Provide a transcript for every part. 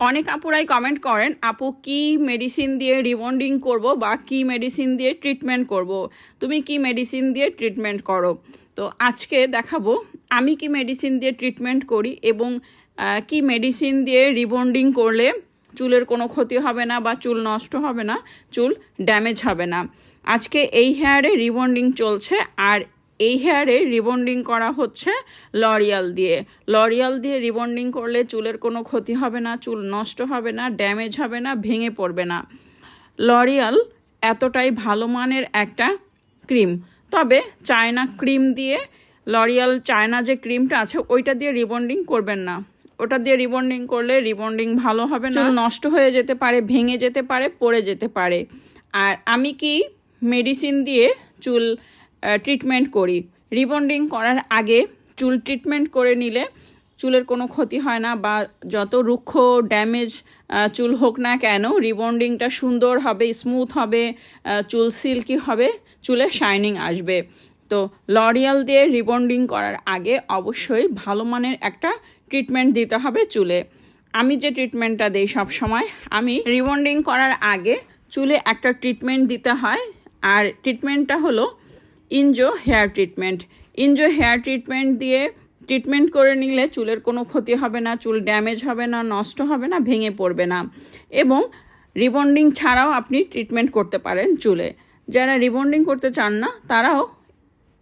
অনেক আপুরাই কমেন্ট করেন, আপু, কি মেডিসিন দিয়ে রিবন্ডিং করব বা কি মেডিসিন দিয়ে ট্রিটমেন্ট করব? তুমি কি মেডিসিন দিয়ে ট্রিটমেন্ট করো? তো আজকে দেখাবো, আমি কি মেডিসিন দিয়ে ট্রিটমেন্ট করি এবং কি মেডিসিন দিয়ে রিবন্ডিং করলে চুলের কোনো ক্ষতি হবে না বা চুল নষ্ট হবে না, চুল ড্যামেজ হবে না। আজকে এই হেয়ারে রিবন্ডিং চলছে আর এই হেয়ারে রিবন্ডিং করা হচ্ছে লরিয়াল দিয়ে। লরিয়াল দিয়ে রিবন্ডিং করলে চুলের কোনো ক্ষতি হবে না, চুল নষ্ট হবে না ড্যামেজ হবে না, ভেঙে পড়বে না। লরিয়াল এতটাই ভালো মানের একটা ক্রিম তবে চায়না ক্রিম দিয়ে, লরিয়াল চায়না যে ক্রিমটা আছে, ওইটা দিয়ে রিবন্ডিং করবেন না। ওটা দিয়ে রিবন্ডিং করলে রিবন্ডিং ভালো হবে না। নষ্ট হয়ে যেতে পারে, ভেঙে যেতে পারে, পড়ে যেতে পারে। আর আমি কি মেডিসিন দিয়ে চুল ট্রিটমেন্ট করি। রিবন্ডিং করার আগে চুল ট্রিটমেন্ট করে নিলে চুলের কোনো ক্ষতি হয় না বা যত রুক্ষ ড্যামেজ চুল হোক না কেন রিবন্ডিংটা সুন্দর হবে স্মুথ হবে চুল সিল্কি হবে, চুলে শাইনিং আসবে। তো লরিয়াল দিয়ে রিবন্ডিং করার আগে অবশ্যই ভালো মানের একটা ট্রিটমেন্ট দিতে হবে চুলে। আমি যে ট্রিটমেন্টটা দিই সব সময় আমি রিবন্ডিং করার আগে চুলে একটা ট্রিটমেন্ট দিতে হয়। আর ট্রিটমেন্টটা হলো ইনজো হেয়ার ট্রিটমেন্ট। ইনজো হেয়ার ট্রিটমেন্ট দিয়ে ট্রিটমেন্ট করে নিলে চুলের কোনো ক্ষতি হবে না, চুল ড্যামেজ হবে না, নষ্ট হবে না, ভেঙে পড়বে না। এবং রিবন্ডিং ছাড়াও আপনি ট্রিটমেন্ট করতে পারেন চুলে। যারা রিবন্ডিং করতে চান না, তারাও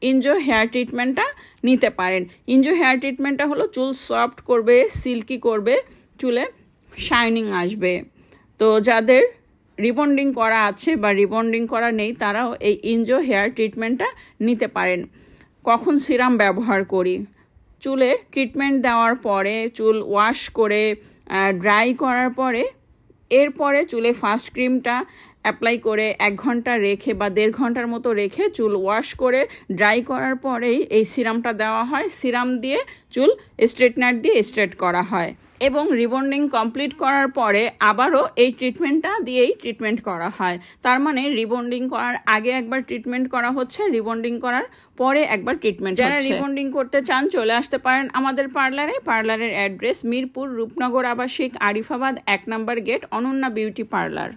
ইনজো হেয়ার ট্রিটমেন্টটা নিতে পারেন। ইনজো হেয়ার ট্রিটমেন্টটা হলো চুল সফট করবে, সিল্কি করবে, চুলে শাইনিং আসবে। তো যাদের রিবন্ডিং করা আছে বা রিবন্ডিং করা নেই, তারাও এই ইনজো হেয়ার ট্রিটমেন্টটা নিতে পারেন। কখন সিরাম ব্যবহার করি? চুলে ট্রিটমেন্ট দেওয়ার পরে, চুল ওয়াশ করে ড্রাই করার পরে, এরপরে চুলে ফার্স্ট ক্রিমটা অ্যাপ্লাই করে এক ঘণ্টা রেখে বা দেড় ঘণ্টার মতো রেখে চুল ওয়াশ করে ড্রাই করার পরেই এই সিরামটা দেওয়া হয়। সিরাম দিয়ে চুল স্ট্রেটনার দিয়ে স্ট্রেট করা হয়। এবং রিবন্ডিং কমপ্লিট করার পরে আবারও এই ট্রিটমেন্টটা দিয়েই ট্রিটমেন্ট করা হয়। তার মানে রিবন্ডিং করার আগে একবার ট্রিটমেন্ট করা হচ্ছে রিবন্ডিং করার পরে একবার ট্রিটমেন্ট যারা রিবন্ডিং করতে চান চলে আসতে পারেন আমাদের পার্লারে। পার্লারের অ্যাড্রেস মিরপুর রূপনগর আবাসিক আরিফাবাদ এক number gate Ananya beauty parlour